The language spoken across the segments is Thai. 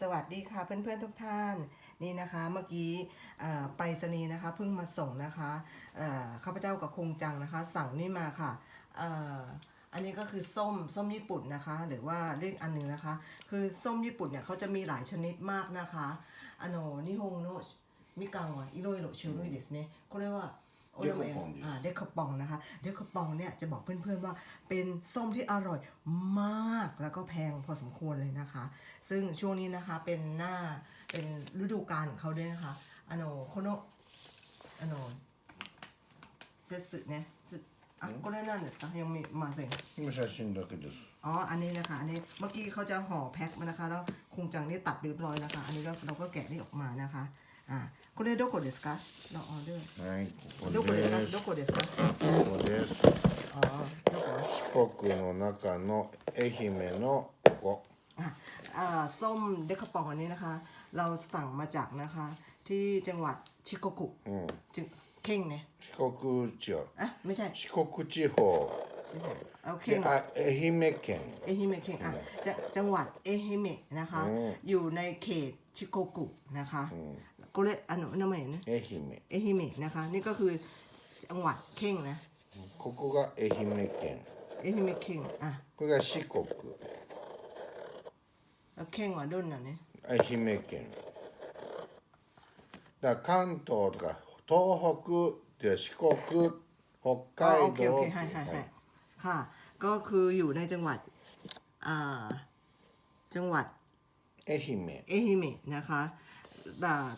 สวัสดีค่ะเพื่อนๆทุกท่านนี่นะคะเมื่อกี้เอ่อไปรษณีย์นะคะเพิ่งมาส่งนะคะเอ่อข้าพเจ้ากับคงจังนะคะ สั่งนี่มาค่ะเอ่ออันนี้ก็คือส้มส้มญี่ปุ่นนะคะ หรือว่าเรียกอันหนึ่งนะคะ คือส้มญี่ปุ่นเนี่ยเขาจะมีหลายชนิดมากนะคะあの日本のみかんはいろいろ種類ですねこれは デコポンです อ่าเดคปองนะคะเดคปองเนี่ยจะบอกเพื่อนๆว่าเป็นส้มที่อร่อยมากแล้วก็แพงพอสมควรเลยนะคะ ซึ่งช่วงนี้นะคะเป็นหน้าเป็นฤดูกาลของเขาด้วยนะคะあのこのあの節ねすあこれなんですかยังมีมาせん今写真だけです อ๋อ อันนี้นะคะ อันนี้เมื่อกี้เขาจะห่อแพ็คมานะคะ แล้วคงจังนี่ตัดเรียบร้อยนะคะ อันนี้เราเราก็แกะนี่ออกมานะคะ อ่าこれどこですかเราออเดอร์ はいこどここですかですどこですかここです อ๋อどこ四国の中の愛媛のここ อ่ะอ่าส้มเดคปองอันนี้นะคะ เราสั่งมาจากนะคะ ที่จังหวัดชิโกกุ うん จึงเข่งเนี่ย 四国地方 อ่ะไม่ใช่ 四国地方 เอาเข่ง であ愛媛県 เอฮิเมะเข่งอ่ะจะจังหวัดเอฮิเมะนะคะ อืม อยู่ในเขตชิโกกุนะคะก็เ ลยอันนั้นนั่นเอง 愛媛 เอฮิเมะนะคะ นี่ก็คือจังหวัดเข่งนะ ここが愛媛県 เอฮิเมะเข่งอ่ะ これが四国 แล้วเข่งว่าดุนอ่ะเนี่ย 愛媛県だから関東とか東北で四国北 อ๋อ 海 โอเคโอ 道 เคให้ให้ให้ค่ะ ก็คืออยู่ในจังหวัดอ่าจังหวัด 愛媛 เอฮิเมะนะคะแต่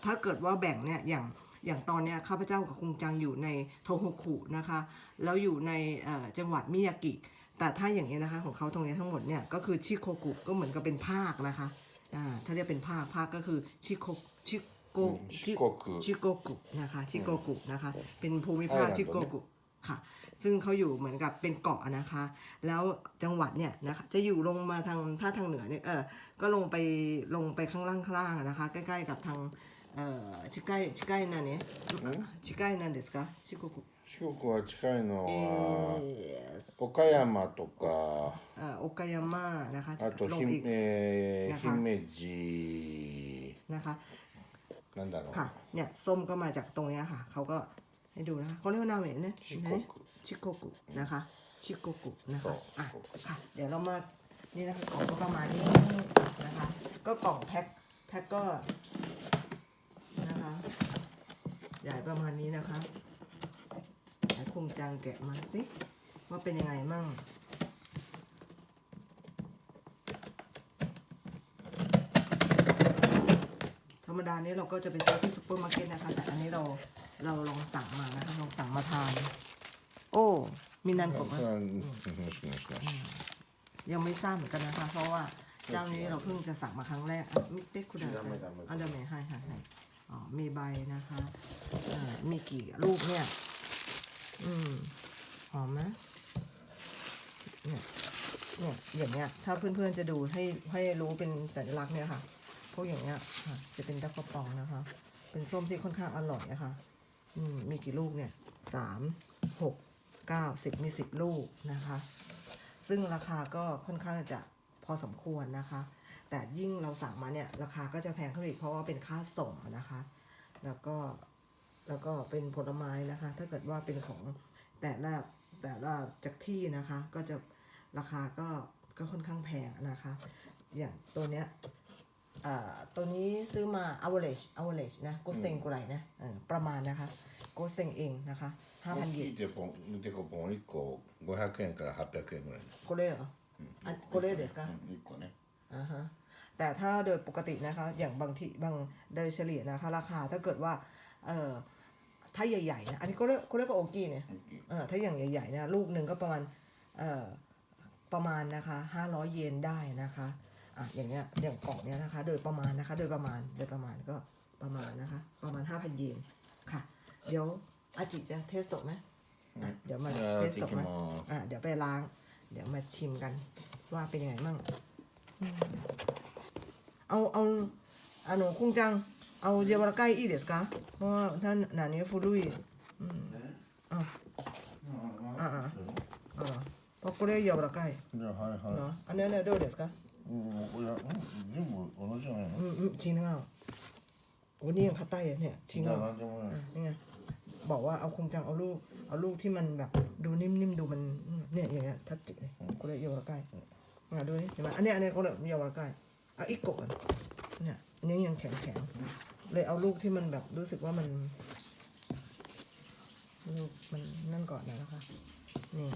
ถ้าเกิดว่าแบ่งเนี่ยอย่างอย่างตอนเนี้ยข้าพเจ้ากับคุงจังอยู่ในโทโฮคุนะคะ แล้วอยู่ในเอ่อจังหวัดมิยากิ แต่ถ้าอย่างนี้ยนะคะของเขาตรงนี้ทั้งหมดเนี่ยก็คือชิโกกุก็เหมือนกับเป็นภาคนะคะอ่าถ้าเรียกเป็นภาคภาคก็คือชิโกชิโก四国ชิโกกุนะคะชิโกกุนะคะ เป็นภูมิภาคไอร์แลนด์ชิโกกุค่ะ ซึ่งเขาอยู่เหมือนกับเป็นเกาะนะคะ แล้วจังหวัดเนี่ยนะคะจะอยู่ลงมาทางถ้าทางเหนือเนี่ยเออก็ลงไปลงไปข้างล่างข้างล่างอะนะคะ ใกล้ๆกับทางเอ่อชิใกล้ชิใกล้นั่นเนี่ยชิใกล้นั่นですかชิโกกุ 四国は近いのเอ は อ 岡山とか เอ่อโอกายาม่านะคะ あと ลง ひ、 อีก えー、なんか姫路 นะคะ なんだろう ค่ะ เนี่ยส้มก็มาจากตรงเนี้ยค่ะ เขาก็ ให้ดูนะคะเขาเรียกว่านาเมะเนี่ยชิโกกุชิโกกุนะคะ ชิโกกุนะคะそうอะค่ะ เดี๋ยวเรามา นี่นะคะกล่องก็ประมาณนี้นะคะ ก็กล่องแพ็คแพ็คก็นะคะใหญ่ประมาณนี้นะคะไหนคงจังแกะมาสิว่าเป็นยังไงมั่งธรรมดานี้เราก็จะไปซื้อที่ซูเปอร์มาร์เก็ตนะคะ แต่อันนี้เรา เราลองสั่งมานะคะลองสั่งมาทาน โอ้มีนันกบนยังไม่ทราบเหมือนกันนะคะ เพราะว่าเจ้านี้เราเพิ่งจะสั่งมาครั้งแรกมิเตคุดาซอันเดอร์เมย์ให้ให้ให้มีใบนะคะมีกี่ลูกเนี่ย อืมหอมไหมเนี่ยเนี่ยอย่างเนี้ย ถ้าเพื่อนๆจะดูให้ให้รู้เป็นสัญลักษณ์เนี่ยค่ะ พวกอย่างเนี้ยจะเป็นดักระปองนะคะ เป็นส้มที่ค่อนข้างอร่อยนะคะ มีกี่ลูกเนี่ยสามหกเก้าสิบมีสิบลูกนะคะ ซึ่งราคาก็ค่อนข้างจะพอสมควรนะคะ แต่ยิ่งเราสั่งมาเนี่ย ราคาก็จะแพงขึ้นอีกเพราะว่าเป็นค่าส่งนะคะ แล้วก็แล้วก็เป็นผลไม้นะคะ ถ้าเกิดว่าเป็นของแต่ละแต่ละจากที่นะคะ ก็จะราคาก็ก็ค่อนข้างแพงนะคะ อย่างตัวเนี้ย ตัวนี้ซื้อมา average average นะโกเซงกุไรนะเออประมาณนะคะโกเซงเองนะคะ 大5,000เย き น いデコデコポン1個500円から800円ぐらい โกเล่เหรออันโกเล่เดสกะ うん1個ね อ่าฮะแต่ถ้าโดยปกตินะคะ อย่างบางทีบางโดยเฉลี่ยนะคะ ราคาถ้าเกิดว่าเอ่อถ้าใหญ่ๆนะอันนี้ก็เรียกก็เรียกว่าโอกี้เนี่ยเออถ้าอย่างใหญ่ๆนะลูกหนึ่งก็ประมาณเอ่อประมาณนะคะ500 เยนได้นะคะ อ่ะอย่างเงี้ยอย่างกล่องเนี้ยนะคะ โดยประมาณนะคะ โดยประมาณโดยประมาณก็ประมาณนะคะ ประมาณ 5,000 เยนค่ะ เดี๋ยวอาจิจะเทสตกไหมอ่ะเดี๋ยวมา じゃ เท あ ส やって ต い ก き ไหม ます อ่ะเดี๋ยวไปล้าง เดี๋ยวมาชิมกัน ว่าเป็นยังไงมั่งอืมเอาเอาあのくんちゃんเอา柔らかいいいですかเพราะว่าท่านหนานี้古いอืมあああああらเพราะこれ柔らかいじゃあはいはいเนาะอันนี้เนี่ยどうですか うんこれうん全部同じじゃないの อืมอืมชี้หน้าโอ้นี่ยังคัตไต้อะเนี่ยชี้ห じゃ น้า あなんでもない อ่ะนี่ไงบอกว่าเอาคงจังเอาลูก เอาลูกที่มันแบบดูนิ่มๆดูมันเนี่ยอย่างเงี้ยทัดจิเลยกูเลยโยนละใกล้อ่ะดูนี่เห็นไหมอันเนี้ยอันเนี้ยกูเลยโยนละใกล้เอาอีกโกะเนี่ยอันนี้ยังแข็งแข็งๆเลยเอาลูกที่มันแบบรู้สึกว่ามันลูกมันนั่นก่อนนะคะ นี่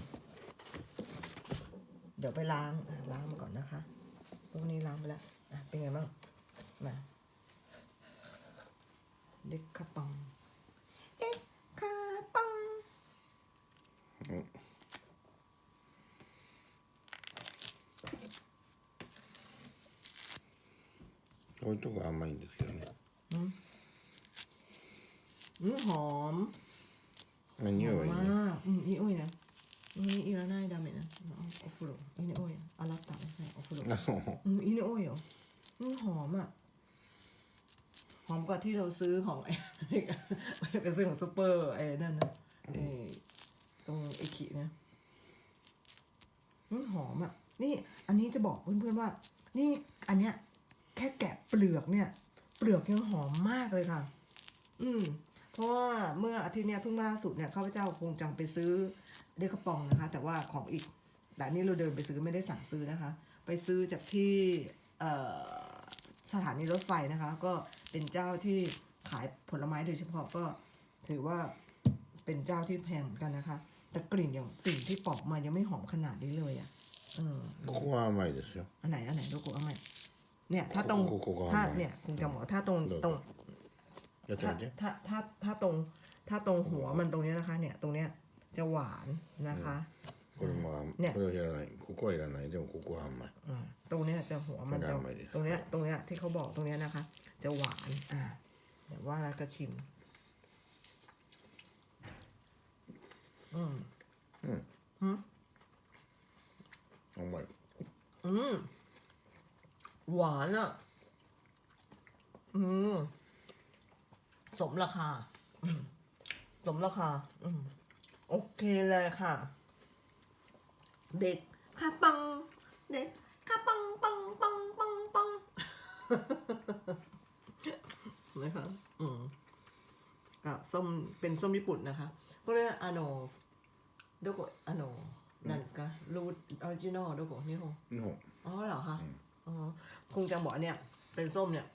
เดี๋ยวไปล้างอ่ะล้างมาก่อนนะคะ ลูกนี้ล้างไปแล้วอ่ะเป็นไงบ้างมาเด็กกระป๋อง เอ๊ะคาปัง こういうとこ甘いんですけどね อืมหอม まあ匂いはいい มา ね กอืมอีโอ้ยนะนี่อีละนายดาเมนะ เอาโอฟุโรอีนี่โอ้ยอาราตะไม่ใช่โอฟุโร あそう อืมอีนี่โอ้ยเหรออืมหอมอ่ะ หอมกว่าที่เราซื้อของไอ้ ไปซื้อของซูเปอร์ไอ้นั่นนะไอ้ตรงไอ้ขีเนี่ยอืมหอมอ่ะ นี่ อันนี้จะบอกเพื่อนๆว่า นี่อันเนี้ย แค่แกะเปลือกเนี่ย เปลือกยังหอมมากเลยค่ะ อืม เพราะว่าเมื่ออาทิตย์เนี้ยเพิ่งมาล่าสุดเนี่ยข้าพเจ้าคงจังไปซื้อ เดกระป๋องนะคะ แต่ว่าของอีก แต่อันนี้เราเดินไปซื้อไม่ได้สั่งซื้อนะคะ ไปซื้อจากที่เอ่อสถานีรถไฟนะคะ ก็เป็นเจ้าที่ขายผลไม้โดยเฉพาะก็ถือว่าเป็นเจ้าที่แพงเหมือนกันนะคะ แต่กลิ่นอย่างกลิ่นที่ปอกมายังไม่หอมขนาดนี้เลยอะ่ะเออ ここは甘いですよ อันไหนอันไหนดูกูเอาไหมเนี่ย ถ้าตรง โกโก้โกโก้ ถ้า เอาไหม เนี่ยคงจะบอกว่าถ้าตรง เดี๋ยว ตรง やって ถ้า みて ถ้าถ้าถ้าตรงถ้าตรงหัวมันตรงเนี้ยนะคะ เนี่ยตรงเนี้ย จะหวานนะคะ これも甘ねこれはいらないここはいらないでもここは甘い อ่าตรงเนี้ยจะหัวมันจะ ไม่ได้ไม่ได้ ตรงเนี้ยตรงเนี้ยที่เขาบอกตรงเนี้ยนะคะ จะหวานอ่าเดี๋ยวว่าแล้วก็ชิม อืม 甘い อืมหวานอ่ะ อืมสมราคา อืมสมราคา อืม โอเคเลยค่ะ เด็กข้าปัง เด็กข้าปังปังปังปังปัง นะคะอืมก็ส้มเป็นส้มญี่ปุ่นนะคะこれあのどこあのなんですかรูทออริจินอลどこ日本日本 อ๋อเหรอคะอ๋อคงจะบอกเนี่ย เป็นส้มเนี่ย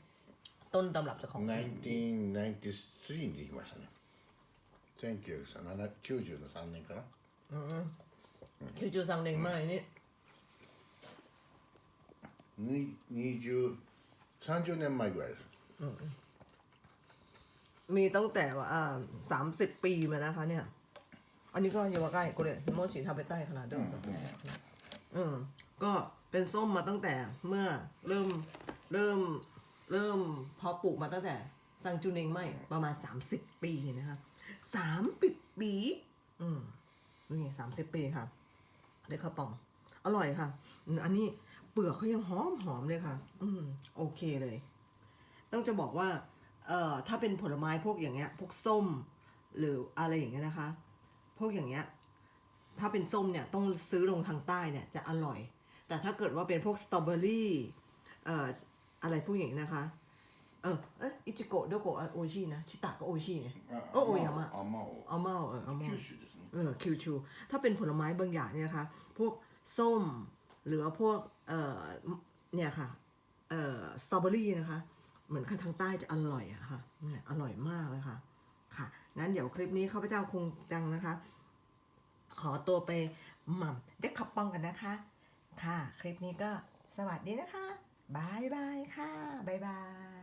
ต้นตำรับจากของ 1993にできましたね 1993年かな คิวจูซังเด้งมากนี่ に20 30年前ぐらいです มีตั้งแต่ว่าอ่าสามสิบปีมานะคะ เนี่ย อันนี้ก็เยาวาใกล้กูเลยโมชิทาไปใต้ขนาดเดิมอืมก็เป็นส้มมาตั้งแต่เมื่อเริ่มเริ่มเริ่มเพาะปลูกมาตั้งแต่ซังจูเนงไม่ประมาณสามสิบปีนะคะ สามปิดปีอืมนี่สามสิบปีค่ะได้ข้าวป่อง อร่อยค่ะ อันนี้เปลือกเขายังหอมหอมเลยค่ะ อืมโอเคเลย ต้องจะบอกว่า เอ่อ ถ้าเป็นผลไม้พวกอย่างเงี้ย พวกส้ม หรืออะไรอย่างเงี้ยนะคะ พวกอย่างเงี้ย ถ้าเป็นส้มเนี่ยต้องซื้อลงทางใต้เนี่ยจะอร่อย แต่ถ้าเกิดว่าเป็นพวกสตรอเบอรี่ เอ่อ อะไรพวกอย่างนี้นะคะ เออ เอ๊ะอิจิโกะโดโกะโอชินะ ชิตะก็โอชิเนี่ย โอ้โอ้ยามา 甘を อัลเมาเอออัลเมา 九州ですね เออคิวชู ถ้าเป็นผลไม้บางอย่างเนี่ยนะคะ พวกส้ม หรือว่าพวก เอ่อ เนี่ยค่ะ เอ่อ สตรอเบอรี่นะคะ เหมือนทางใต้จะอร่อยอะค่ะเนี่ยอร่อยมากเลยค่ะ ค่ะ งั้นเดี๋ยวคลิปนี้ข้าพเจ้าคงจังนะคะ ขอตัวไปหม่ำได้ขับปองกันนะคะ ค่ะ คลิปนี้ก็สวัสดีนะคะบายบายค่ะบายบาย ย